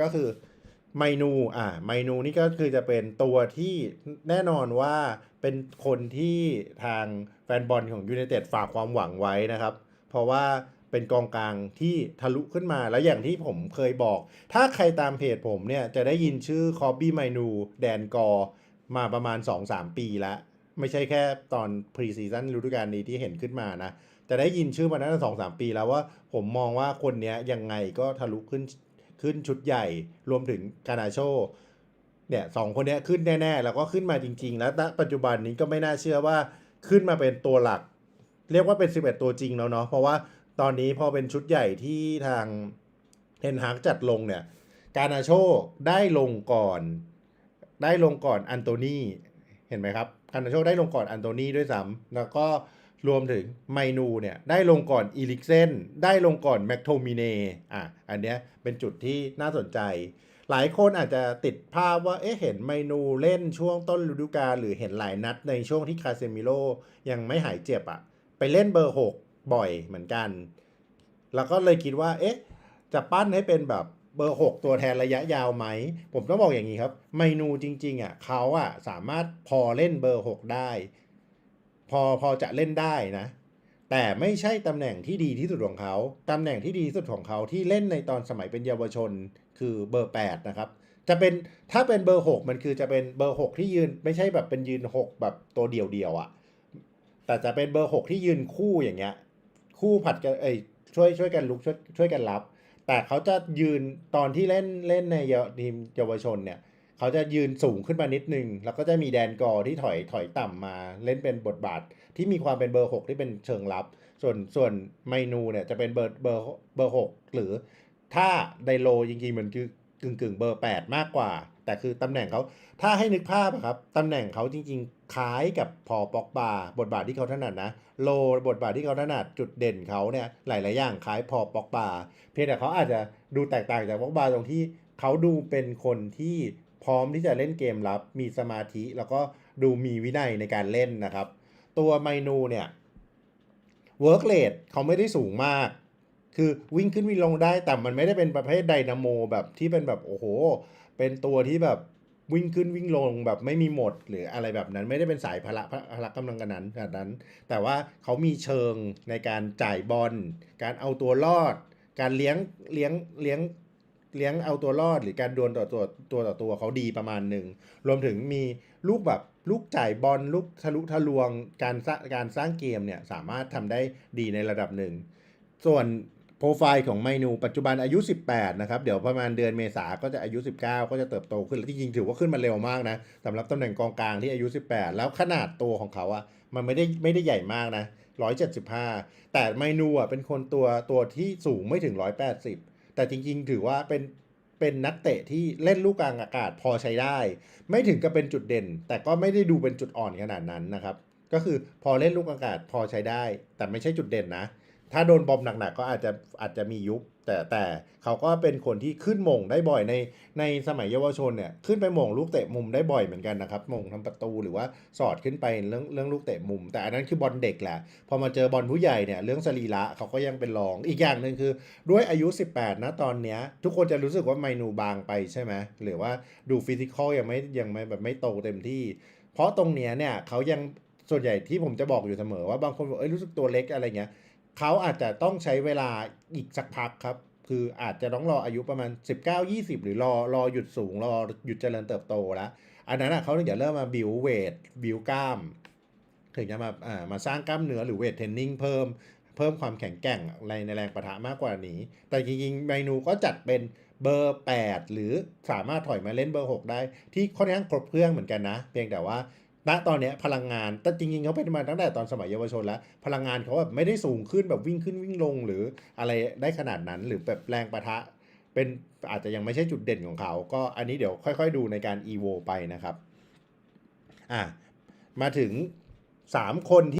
ก็คือไมนูอ่าไมนูนี่ก็คือจะเป็นตัวที่แน่นอนว่าเป็นคนที่ทางแฟนบอลของยู i นเต็ดฝากความหวังไว้นะครับ เพราะว่าเป็นกองกลางที่ทะลุขึ้นมาแล้วอย่างที่ผมเคยบอก ถ้าใครตามเพจผมเนี่ย จะได้ยินชื่อคอบบี้ไมนูแดนกอร์มาประมาณ 2-3 ปีแล้ว ไม่ใช่แค่ตอนพรีซีซั่นฤดูกาลนี้ที่เห็นขึ้นมานะ จะได้ยินชื่อมาตั้งแต่สองสามปีแล้วว่าผมมองว่าคนนี้ยังไงก็ทะลุขึ้น ขึ้นชุดใหญ่รวมถึงกานาโชเนี่ยสองคนนี้ขึ้นแน่ๆ แล้วก็ขึ้นมาจริง ๆ แล้วณปัจจุบันนี้ก็ไม่น่าเชื่อว่าขึ้นมาเป็นตัวหลัก เรียกว่าเป็น 11 ตัวจริงแล้วเนาะเพราะว่าตอนนี้พอเป็นชุดใหญ่ที่ทางเทนฮากจัดลงเนี่ยกานาโชได้ลงก่อน ได้ลงก่อนอันโตนีเห็นไหมครับกานาโชได้ลงก่อนอันโตนีด้วยซ้ำแล้วก็ รวมถึงไมนูเนี่ยได้ลงก่อนอีลิกเซนได้ลงก่อนแมคโทมิเนอะอันเนี้ยเป็นจุดที่น่าสนใจ หลายคนอาจจะติดภาพว่าเอ๊ะเห็นไมนูเล่นช่วงต้นฤดูกาลหรือเห็นหลายนัดในช่วงที่คาเซมิโลยังไม่หายเจ็บอะไปเล่นเบอร์ 6 บ่อยเหมือนกัน แล้วก็เลยคิดว่าเอ๊ะจะปั้นให้เป็นแบบเบอร์ 6 ตัวแทนระยะยาวไหม ผมต้องบอกอย่างนี้ครับ ไมนูจริงๆอะเขาอะสามารถพอเล่นเบอร์ 6 ได้ พอพอจะเล่นได้นะ แต่ไม่ใช่ตำแหน่งที่ดีที่สุดของเขาตำแหน่งที่ดีที่สุดของเขาที่เล่นในตอนสมัยเป็นเยาวชนคือเบอร์ 8 นะครับ จะเป็นถ้าเป็นเบอร์ 6 มันคือจะเป็นเบอร์ 6 ที่ยืนไม่ใช่แบบเป็นยืน 6 แบบตัวเดียวๆอะ่ะแต่จะเป็นเบอร์ 6 ที่ยืนคู่อย่างเงี้ย คู่ผัดกันเอ้ยช่วยช่วยกันลุกช่วยช่วยกันรับ แต่เขาจะยืนตอนที่เล่นเล่นในเยาวทีมเยาวชนเนี่ย เขาจะยืนสูงขึ้นมานิดนึง แล้วก็จะมีแดนกอที่ถอยถอยต่ำมาเล่นเป็นบทบาท ที่มีความเป็นเบอร์ 6 ที่เป็นเชิงรับ ส่วนส่วนไมนูเนี่ยจะเป็นเบอร์เบอร์เบอร์6หรือถ้าไดโลจริงๆมันคือกึ่งกึ่งเบอร์ 8 มากกว่า แต่คือตำแหน่งเขาถ้าให้นึกภาพครับตำแหน่งเขาจริง ๆ คล้ายกับพอปอกบาบทบาทที่เขาถนัดนะโลบทบาทที่เขาถนัดจุดเด่นเขาเนี่ยหลายๆอย่างคล้ายพอปอกบาเพียงแต่เขาอาจจะดูแตกต่างจากปอกบาตรงที่เขาดูเป็นคนที่ พร้อมที่จะเล่นเกมรับ มีสมาธิแล้วก็ดูมีวินัยในการเล่นนะครับ ตัวไมนูเนี่ยเวิร์กเลดเขาไม่ได้สูงมาก คือวิ่งขึ้นวิ่งลงได้แต่มันไม่ได้เป็นประเภทไดนาโมแบบที่เป็นแบบโอ้โห เป็นตัวที่แบบวิ่งขึ้นวิ่งลงแบบไม่มีหมดหรืออะไรแบบนั้นไม่ได้เป็นสายพละพละกำลังกันนั้นขนาดนั้น แต่ว่าเขามีเชิงในการจ่ายบอลการเอาตัวรอด การเลี้ยงเลี้ยงเลี้ยง เลี้ยงเอาตัวรอดหรือการดวลต่อตัวตัวต่อตัวเขาดีประมาณหนึ่ง รวมถึงมีลูกแบบลูกจ่ายบอลลูกทะลุทะลวงการสร้างการสร้างเกมเนี่ยสามารถทำได้ดีในระดับหนึ่ง ส่วนโปรไฟล์ของไมนูปัจจุบันอายุ 18 นะครับ เดี๋ยวประมาณเดือนเมษาก็จะอายุ 19 ก็จะเติบโตขึ้นและที่จริงถือว่าขึ้นมาเร็วมากนะสำหรับตำแหน่งกองกลางที่อายุ 18 แล้วขนาดตัวของเขาอะมันไม่ได้ไม่ได้ใหญ่มากนะ 175 แต่ไมนูอะเป็นคนตัวตัวที่สูงไม่ถึง 180 แต่จริงๆ ถือว่าเป็นเป็นนักเตะที่เล่นลูกกลางอากาศพอใช้ได้ ไม่ถึงกับเป็นจุดเด่น แต่ก็ไม่ได้ดูเป็นจุดอ่อนขนาดนั้นนะครับ ก็คือพอเล่นลูกอากาศพอใช้ได้ แต่ไม่ใช่จุดเด่นนะ ถ้าโดนบอมหนักๆก็อาจจะอาจจะมียุบ แต่แต่เขาก็เป็นคนที่ขึ้นมงได้บ่อยในในสมัยเยาวชนเนี่ยขึ้นไปมงลูกเตะมุมได้บ่อยเหมือนกันนะครับมงทำประตูหรือว่าสอดขึ้นไปเรื่องเรื่องลูกเตะมุม แต่อันนั้นคือบอลเด็กแหละพอมาเจอบอลผู้ใหญ่เนี่ยเรื่องสรีระเขาก็ยังเป็นรองอีกอย่างหนึ่งคือ ด้วยอายุ 18 นะตอนเนี้ยทุกคนจะรู้สึกว่าไมนูบางไปใช่ไหมหรือว่าดูฟิสิกอลยังไม่ยังไม่แบบไม่โตเต็มที่ เพราะตรงเนี้ยเนี่ยเขายังส่วนใหญ่ที่ผมจะบอกอยู่เสมอว่าบางคนบอกเอ้ยรู้สึกตัวเล็กอะไรเงี้ย เขาอาจจะต้องใช้เวลาอีกสักพักครับ คืออาจจะต้องรออายุประมาณ 19-20 หรือรอรอหยุดสูง รอหยุดเจริญเติบโตแล้วอันนั้นอะเขาถึงจะเริ่มมาบิวเวทบิวกล้าม ถึงจะมาอ่ามาสร้างกล้ามเนื้อหรือเวทเทรนนิ่งเพิ่มเพิ่มความแข็งแกร่งในในแรงประทะมากกว่านี้ แต่จริงๆเมนูก็จัดเป็นเบอร์ 8 หรือสามารถถอยมาเล่นเบอร์ 6 ได้ ที่ค่อนข้างครบเครื่องเหมือนกันนะ เพียงแต่ว่า ณตอนเนี้ยพลังงานแต่จริงๆเขาเป็นมาตั้งแต่ตอนสมัยเยาวชนแล้ว พลังงานเขาแบบไม่ได้สูงขึ้นแบบวิ่งขึ้นวิ่งลงหรืออะไรได้ขนาดนั้นหรือแบบแรงประทะ เป็นอาจจะยังไม่ใช่จุดเด่นของเขา ก็อันนี้เดี๋ยวค่อยๆดูในการ EVO ไปนะครับ อะ มาถึง 3 คนที่